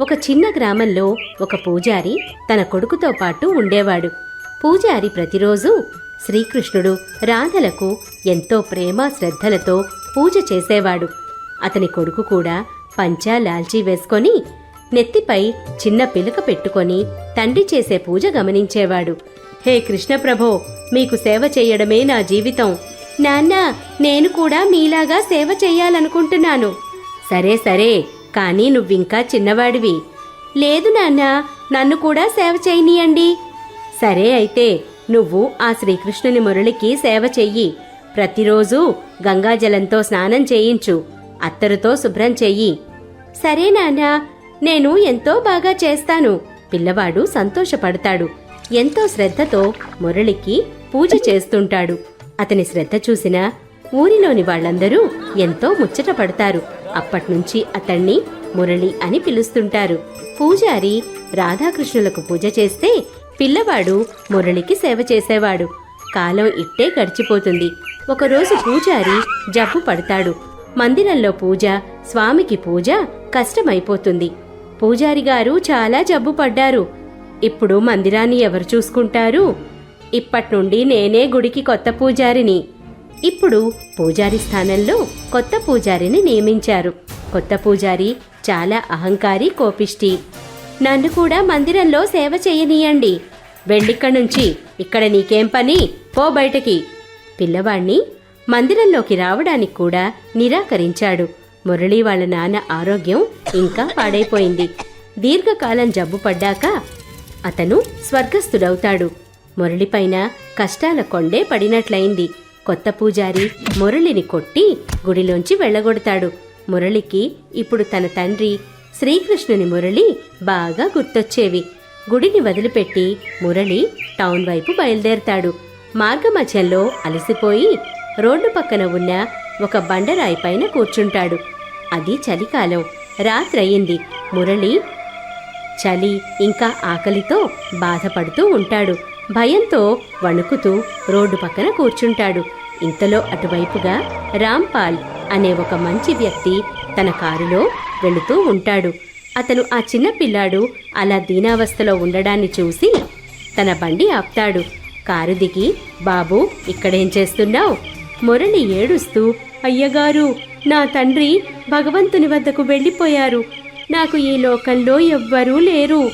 ఒక చిన్న గ్రామంలో ఒక పూజారి తన కొడుకుతో పాటు ఉండేవాడు. పూజారి ప్రతిరోజు శ్రీకృష్ణుడు రాధలకు ఎంతో ప్రేమ శ్రద్ధలతో పూజ చేసేవాడు. అతని కొడుకు కూడా పంచా లాల్చీ వేసుకొని నెత్తిపై చిన్న పిలక పెట్టుకొని తండ్రి చేసే పూజ గమనించేవాడు. హే కృష్ణప్రభో మీకు సేవ చేయడమే నా జీవితం. నాన్న నేను కూడా మీలాగా సేవ చెయ్యాలనుకుంటున్నాను సరే సరే కానీ నువ్వింకా చిన్నవాడివి. లేదు నాన్న నన్ను కూడా సేవ చేయనీయండి. సరే అయితే నువ్వు ఆ శ్రీకృష్ణుని మురళికి సేవ చెయ్యి. ప్రతిరోజు గంగాజలంతో స్నానం చేయించు. అత్తరుతో శుభ్రం చెయ్యి. సరే నాన్నా నేను ఎంతో బాగా చేస్తాను. పిల్లవాడు సంతోషపడతాడు. ఎంతో శ్రద్ధతో మురళికి పూజ చేస్తుంటాడు. అతని శ్రద్ధ చూసిన ఊరిలోని వాళ్ళందరూ ఎంతో ముచ్చట పడతారు. అప్పట్నుంచి అతణ్ణి మురళి అని పిలుస్తుంటారు. పూజారి రాధాకృష్ణులకు పూజ చేస్తే పిల్లవాడు మురళికి సేవ చేసేవాడు. కాలం ఇట్టే గడిచిపోతుంది. ఒకరోజు పూజారి జబ్బు పడతాడు. మందిరంలో పూజ స్వామికి పూజ కష్టమైపోతుంది. పూజారి గారు చాలా జబ్బు పడ్డారు. ఇప్పుడు మందిరాన్ని ఎవరు చూసుకుంటారు? ఇప్పటి నుండి నేనే గుడికి కొత్త పూజారిని. ఇప్పుడు పూజారి స్థానంలో కొత్త పూజారిని నియమించారు. కొత్త పూజారి చాలా అహంకారి కోపిష్టి. నన్ను కూడా మందిరంలో సేవ చేయనీయండి. వెళ్ళిక్కడి నుంచి ఇక్కడ నీకేం పని? పో బయటకి. పిల్లవాణ్ణి మందిరంలోకి రావడానికి కూడా నిరాకరించాడు. మురళి వాళ్ళ నాన్న ఆరోగ్యం ఇంకా పాడైపోయింది. దీర్ఘకాలం జబ్బు పడ్డాక అతను స్వర్గస్థుడవుతాడు. మురళిపైన కష్టాల కొండే పడినట్లయింది. కొత్త పూజారి మురళిని కొట్టి గుడిలోంచి వెళ్ళగొడతాడు. మురళికి ఇప్పుడు తన తండ్రి శ్రీకృష్ణుని మురళి బాగా గుర్తొచ్చేవి. గుడిని వదిలిపెట్టి మురళి టౌన్ వైపు బయలుదేరతాడు. మార్గమధ్యంలో అలసిపోయి రోడ్డు పక్కన ఉన్న ఒక బండరాయి పైన కూర్చుంటాడు. అది చలికాలం. రాత్రయింది. మురళి చలి ఇంకా ఆకలితో బాధపడుతూ ఉంటాడు. భయంతో వణుకుతూ రోడ్డు పక్కన కూర్చుంటాడు. ఇంతలో అటువైపుగా రాంపాల్ అనే ఒక మంచి వ్యక్తి తన కారులో వెళుతూ ఉంటాడు. అతను ఆ చిన్న పిల్లాడు అలా దీనావస్థలో ఉండడాన్ని చూసి తన బండి ఆపుతాడు. కారు దిగి బాబు ఇక్కడేం చేస్తున్నావు? మురళి ఏడుస్తూ అయ్యగారు నా తండ్రి భగవంతుని వద్దకు వెళ్ళిపోయారు. నాకు ఈ లోకంలో ఎవ్వరూ లేరు.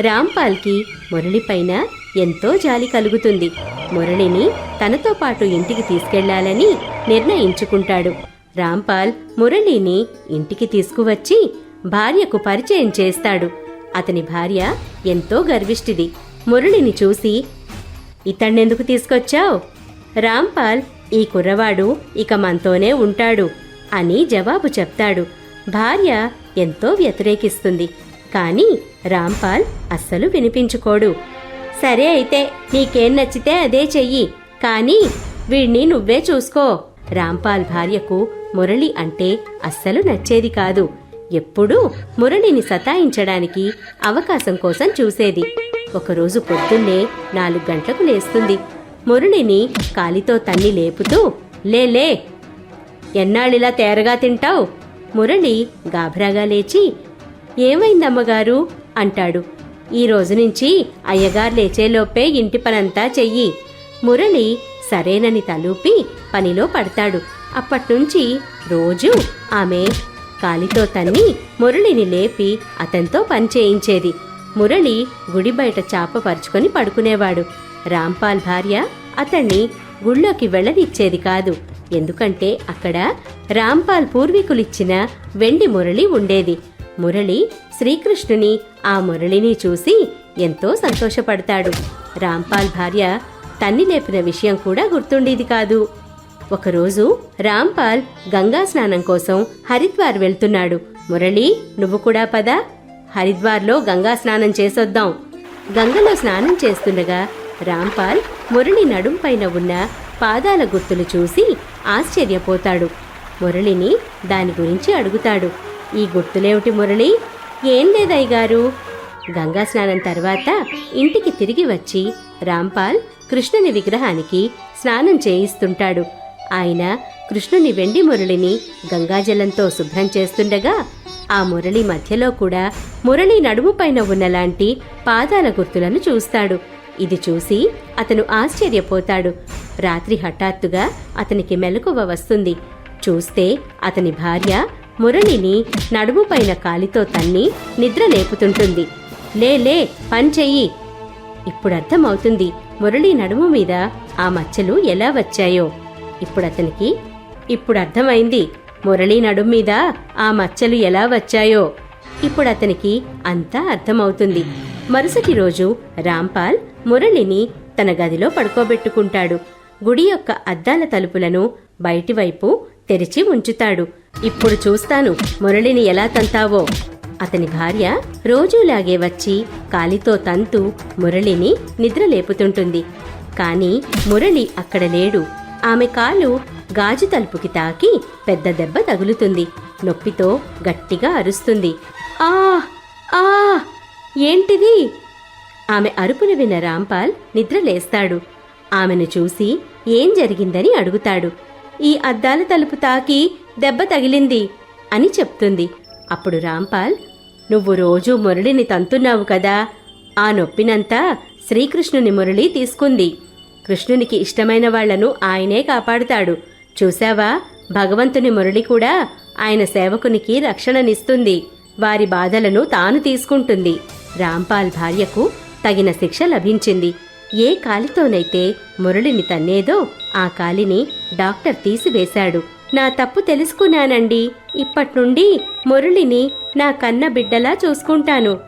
రాంపాల్కి మురళిపైన ఎంతో జాలి కలుగుతుంది. మురళిని తనతో పాటు ఇంటికి తీసుకెళ్ళాలని నిర్ణయించుకుంటాడు. రాంపాల్ మురళిని ఇంటికి తీసుకువచ్చి భార్యకు పరిచయం చేస్తాడు. అతని భార్య ఎంతో గర్విష్టిది మురళిని చూసి ఇతణ్ణెందుకు తీసుకొచ్చావు? రాంపాల్ ఈ కుర్రవాడు ఇక మనతోనే ఉంటాడు అని జవాబు చెప్తాడు. భార్య ఎంతో వ్యతిరేకిస్తుంది. కానీ రాంపాల్ అస్సలు వినిపించుకోడు. సరే అయితే నీకేం నచ్చితే అదే చెయ్యి. కానీ వీణ్ణి నువ్వే చూసుకో. రాంపాల్ భార్యకు మురళి అంటే అస్సలు నచ్చేది కాదు. ఎప్పుడూ మురళిని సతాయించడానికి అవకాశం కోసం చూసేది. ఒకరోజు పొద్దున్నే నాలుగు గంటలకు లేస్తుంది. మురళిని కాలితో తన్ని లేపుతూ లేలే ఎన్నాళ్ళిలా తేరగా తింటావు? మురళి గాభరాగా లేచి ఏమైందమ్మగారు? అంటాడు. ఈ రోజు నుంచి అయ్యగారు లేచేలోపే ఇంటి పనంతా చెయ్యి. మురళి సరేనని తలూపి పనిలో పడతాడు. అప్పట్నుంచి రోజు ఆమె కాలితో తన్ని మురళిని లేపి అతనితో పని చేయించేది. మురళి గుడి బయట చాప పరుచుకొని పడుకునేవాడు. రాంపాల్ భార్య అతన్ని గుళ్ళోకి వెళ్ళనిచ్చేది కాదు. ఎందుకంటే అక్కడ రాంపాల్ పూర్వీకులిచ్చిన వెండి మురళి ఉండేది. మురళి శ్రీకృష్ణుని ఆ మురళిని చూసి ఎంతో సంతోషపడతాడు. రాంపాల్ భార్య తన్ని లేపిన విషయం కూడా గుర్తుండేది కాదు. ఒకరోజు రాంపాల్ గంగా స్నానం కోసం హరిద్వార్ వెళ్తున్నాడు. మురళి నువ్వు కూడా పద. హరిద్వార్లో గంగా స్నానం చేసొద్దాం. గంగలో స్నానం చేస్తుండగా రాంపాల్ మురళి నడుం పైన ఉన్న పాదాల గుర్తులు చూసి ఆశ్చర్యపోతాడు. మురళిని దాని గురించి అడుగుతాడు. ఈ గుర్తులేమిటి మురళి? ఏం లేదయ్య గారు గంగా స్నానం తర్వాత ఇంటికి తిరిగి వచ్చి రాంపాల్ కృష్ణుని విగ్రహానికి స్నానం చేయిస్తుంటాడు. ఆయన కృష్ణుని వెండి మురళిని గంగాజలంతో శుభ్రం చేస్తుండగా ఆ మురళి మధ్యలో కూడా మురళి నడుము పైన ఉన్నలాంటి పాదాల గుర్తులను చూస్తాడు. ఇది చూసి అతను ఆశ్చర్యపోతాడు. రాత్రి హఠాత్తుగా అతనికి మెలకువ వస్తుంది. చూస్తే అతని భార్య మురళిని నడుముపైన కాలితో తన్ని నిద్ర లేపుతుంటుంది. లేలే పని చెయ్యి. ఇప్పుడు అర్థమవుతుంది మురళి నడుము మీద ఆ మచ్చలు ఎలా వచ్చాయో. ఇప్పుడు అతనికి ఇప్పుడు అర్థమైంది మురళి నడుము మీద ఆ మచ్చలు ఎలా వచ్చాయో. ఇప్పుడు అతనికి అంతా అర్థమవుతుంది. మరుసటి రోజు రాంపాల్ మురళిని తన గదిలో పడుకోబెట్టుకుంటాడు. గుడి యొక్క అద్దాల తలుపులను బయటివైపు తెరిచి ఉంచుతాడు. ఇప్పుడు చూస్తాను మురళిని ఎలా తంతావో. అతని భార్య రోజూలాగే వచ్చి కాలితో తంతు మురళిని నిద్ర లేపుతుంటుంది. కాని మురళి అక్కడ లేడు. ఆమె కాలు గాజు తలుపుకి తాకి పెద్ద దెబ్బ తగులుతుంది. నొప్పితో గట్టిగా అరుస్తుంది. ఆ ఆ ఏంటిది? ఆమె అరుపును విన్న రాంపాల్ నిద్ర లేస్తాడు. ఆమెను చూసి ఏం జరిగిందని అడుగుతాడు. ఈ అద్దాల తలుపు తాకి దెబ్బ తగిలింది అని చెప్తుంది. అప్పుడు రాంపాల్ నువ్వు రోజూ మురళిని తంతున్నావు కదా. ఆ నొప్పినంతా శ్రీకృష్ణుని మురళి తీసుకుంది. కృష్ణునికి ఇష్టమైన వాళ్ళను ఆయనే కాపాడుతాడు. చూశావా? భగవంతుని మురళి కూడా ఆయన సేవకునికి రక్షణనిస్తుంది. వారి బాధలను తాను తీసుకుంటుంది. రాంపాల్ భార్యకు తగిన శిక్ష లభించింది. ఏ కాలితోనైతే మురళిని తన్నేదో ఆ కాలిని డాక్టర్ తీసివేశాడు. నా తప్పు తెలుసుకున్నానండి. ఇప్పట్నుండి మురళిని నా కన్న బిడ్డలా చూసుకుంటాను.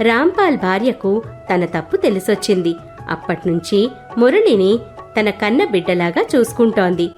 రాంపాల్ భార్యకు తన తప్పు తెలిసొచ్చింది. అప్పట్నుంచి మురళిని తన కన్న బిడ్డలాగా చూసుకుంటోంది.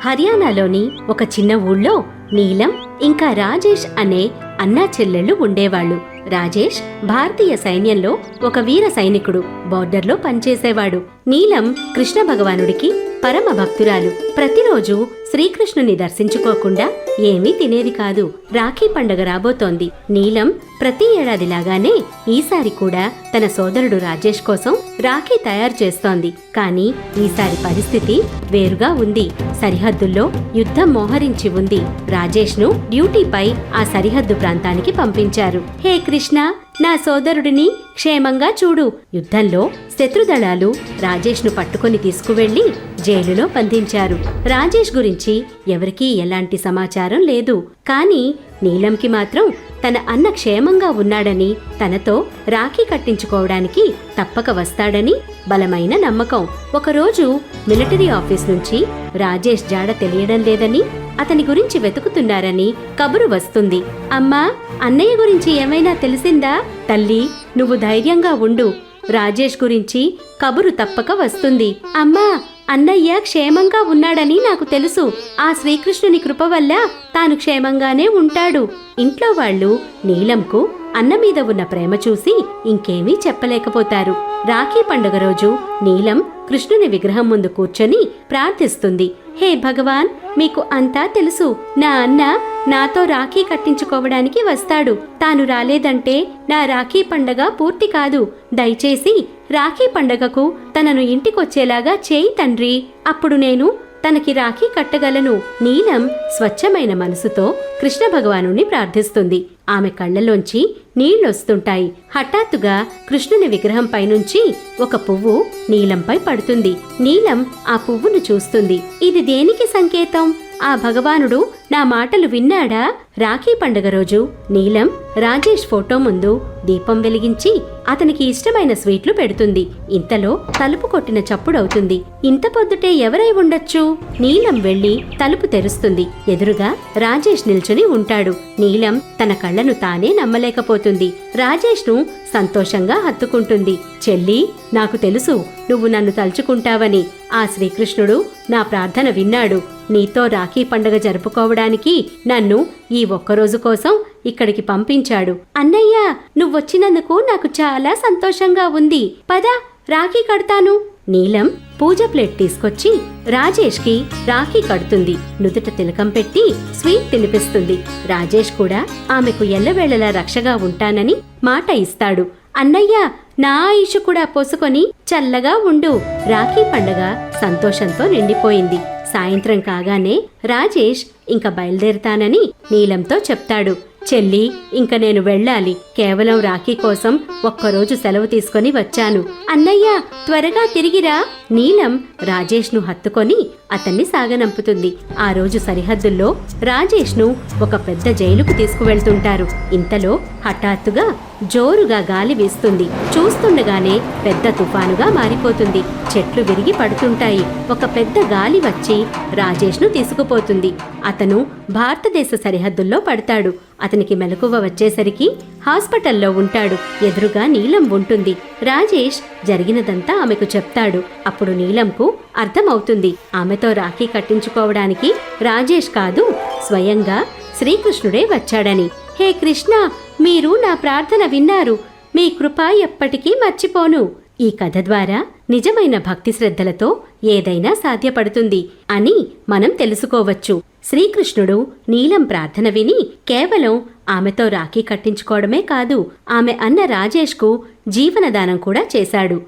హర్యానాలోని ఒక చిన్న ఊళ్ళో నీలం ఇంకా రాజేష్ అనే అన్నా చెల్లెళ్ళు ఉండేవాళ్ళు రాజేష్ భారతీయ సైన్యంలో ఒక వీర సైనికుడు బోర్డర్లో పనిచేసేవాడు. నీలం కృష్ణ భగవానుడికి పరమ భక్తురాలు. ప్రతిరోజు శ్రీకృష్ణుని దర్శించుకోకుండా ఏమీ తినేది కాదు. రాఖీ పండగ రాబోతోంది. నీలం ప్రతి ఏడాది లాగానే ఈసారి కూడా తన సోదరుడు రాజేష్ కోసం రాఖీ తయారు చేస్తోంది. కానీ ఈసారి పరిస్థితి వేరుగా ఉంది. సరిహద్దుల్లో యుద్ధం మోహరించి ఉంది. రాజేష్ను డ్యూటీపై ఆ సరిహద్దు ప్రాంతానికి పంపించారు. హే కృష్ణ నా సోదరుడిని క్షేమంగా చూడు. యుద్ధంలో శత్రుదళాలు రాజేష్ను పట్టుకొని తీసుకువెళ్ళి జైలులో బంధించారు. రాజేష్ గురించి ఎవరికీ ఎలాంటి సమాచారం లేదు. కానీ నీలంకి మాత్రం తన అన్న క్షేమంగా ఉన్నాడని తనతో రాఖీ కట్టించుకోవడానికి తప్పక వస్తాడని బలమైన నమ్మకం. ఒకరోజు మిలిటరీ ఆఫీస్ నుంచి రాజేష్ జాడ తెలియడం లేదని అతని గురించి వెతుకుతున్నారని కబురు వస్తుంది. అమ్మా అన్నయ్య గురించి ఏమైనా తెలిసిందా? తల్లి నువ్వు ధైర్యంగా ఉండు. రాజేష్ గురించి కబురు తప్పక వస్తుంది. అమ్మా అన్నయ్య క్షేమంగా ఉన్నాడని నాకు తెలుసు. ఆ శ్రీకృష్ణుని కృప వల్ల తాను క్షేమంగానే ఉంటాడు. ఇంట్లో వాళ్ళు నీలంకు అన్న మీద ఉన్న ప్రేమ చూసి ఇంకేమీ చెప్పలేకపోతారు. రాఖీ పండుగ రోజు నీలం కృష్ణుని విగ్రహం ముందు కూర్చొని ప్రార్థిస్తుంది. హే భగవాన్ మీకు అంతా తెలుసు. నా అన్న నాతో రాఖీ కట్టించుకోవడానికి వస్తాడు. తాను రాలేదంటే నా రాఖీ పండగ పూర్తి కాదు. దయచేసి రాఖీ పండగకు తనను ఇంటికొచ్చేలాగా చేయి తండ్రి. అప్పుడు నేను తనకి రాఖీ కట్టగలను. నీలం స్వచ్ఛమైన మనసుతో కృష్ణ భగవానుణ్ణి ప్రార్థిస్తుంది. ఆమె కళ్ళలోంచి నీళ్ళొస్తుంటాయి హఠాత్తుగా కృష్ణుని విగ్రహం పైనుంచి ఒక పువ్వు నీలంపై పడుతుంది. నీలం ఆ పువ్వును చూస్తుంది. ఇది దేనికి సంకేతం? ఆ భగవానుడు నా మాటలు విన్నాడా? రాఖీ పండుగ రోజు నీలం రాజేష్ ఫోటో ముందు దీపం వెలిగించి అతనికి ఇష్టమైన స్వీట్లు పెడుతుంది. ఇంతలో తలుపు కొట్టిన చప్పుడవుతుంది. ఇంత పొద్దుటే ఎవరై ఉండొచ్చు? నీలం వెళ్ళి తలుపు తెరుస్తుంది. ఎదురుగా రాజేష్ నిల్చుని ఉంటాడు. నీలం తన కళ్ళను తానే నమ్మలేకపోతుంది. రాజేష్ను సంతోషంగా హత్తుకుంటుంది. చెల్లి నాకు తెలుసు నువ్వు నన్ను తలుచుకుంటావని. ఆ శ్రీకృష్ణుడు నా ప్రార్థన విన్నాడు. నీతో రాఖీ పండగ జరుపుకోవడానికి నన్ను ఈ ఒక్కరోజు కోసం ఇక్కడికి పంపించాడు. అన్నయ్య నువ్వొచ్చినందుకు నాకు చాలా సంతోషంగా ఉంది. పద రాఖీ కడతాను. నీలం పూజ ప్లేట్ తీసుకొచ్చి రాజేష్కి రాఖీ కడుతుంది. నుదుట తిలకం పెట్టి స్వీట్ తినిపిస్తుంది. రాజేష్ కూడా ఆమెకు ఎల్లవేళలా రక్షగా ఉంటానని మాట ఇస్తాడు. అన్నయ్య నా ఆయుష్ కూడా పోసుకొని చల్లగా ఉండు. రాఖీ పండగ సంతోషంతో నిండిపోయింది. సాయంత్రం కాగానే రాజేష్ ఇంక బయలుదేరుతానని నీలంతో చెప్తాడు. చెల్లి ఇంక నేను వెళ్ళాలి. కేవలం రాఖీ కోసం ఒక్కరోజు సెలవు తీసుకొని వచ్చాను. అన్నయ్య త్వరగా తిరిగిరా. నీలం రాజేష్ను హత్తుకొని అతన్ని సాగనంపుతుంది. ఆ రోజు సరిహద్దుల్లో రాజేష్ను ఒక పెద్ద జైలుకు తీసుకువెళ్తుంటారు. ఇంతలో హఠాత్తుగా జోరుగా గాలి వీస్తుంది. చూస్తుండగానే పెద్ద తుఫానుగా మారిపోతుంది. చెట్లు విరిగి పడుతుంటాయి. ఒక పెద్ద గాలి వచ్చి రాజేష్ను తీసుకుపోతుంది. అతను భారతదేశ సరిహద్దుల్లో పడతాడు. అతనికి మెలకువ వచ్చేసరికి హాస్పిటల్లో ఉంటాడు. ఎదురుగా నీలం ఉంటుంది. రాజేష్ జరిగినదంతా ఆమెకు చెప్తాడు. అప్పుడు నీలంకు అర్థమవుతుంది. ఆమెతో రాఖీ కట్టించుకోవడానికి రాజేష్ కాదు స్వయంగా శ్రీకృష్ణుడే వచ్చాడని. హే కృష్ణ మీరు నా ప్రార్థన విన్నారు. మీ కృప ఎప్పటికీ మర్చిపోను. ఈ కథ ద్వారా నిజమైన భక్తి శ్రద్ధలతో ఏదైనా సాధ్యపడుతుంది అని మనం తెలుసుకోవచ్చు. శ్రీకృష్ణుడు నీలం ప్రార్థన విని కేవలం ఆమెతో రాఖీ కట్టించుకోవడమే కాదు ఆమె అన్న రాజేష్కు జీవనదానం కూడా చేశాడు.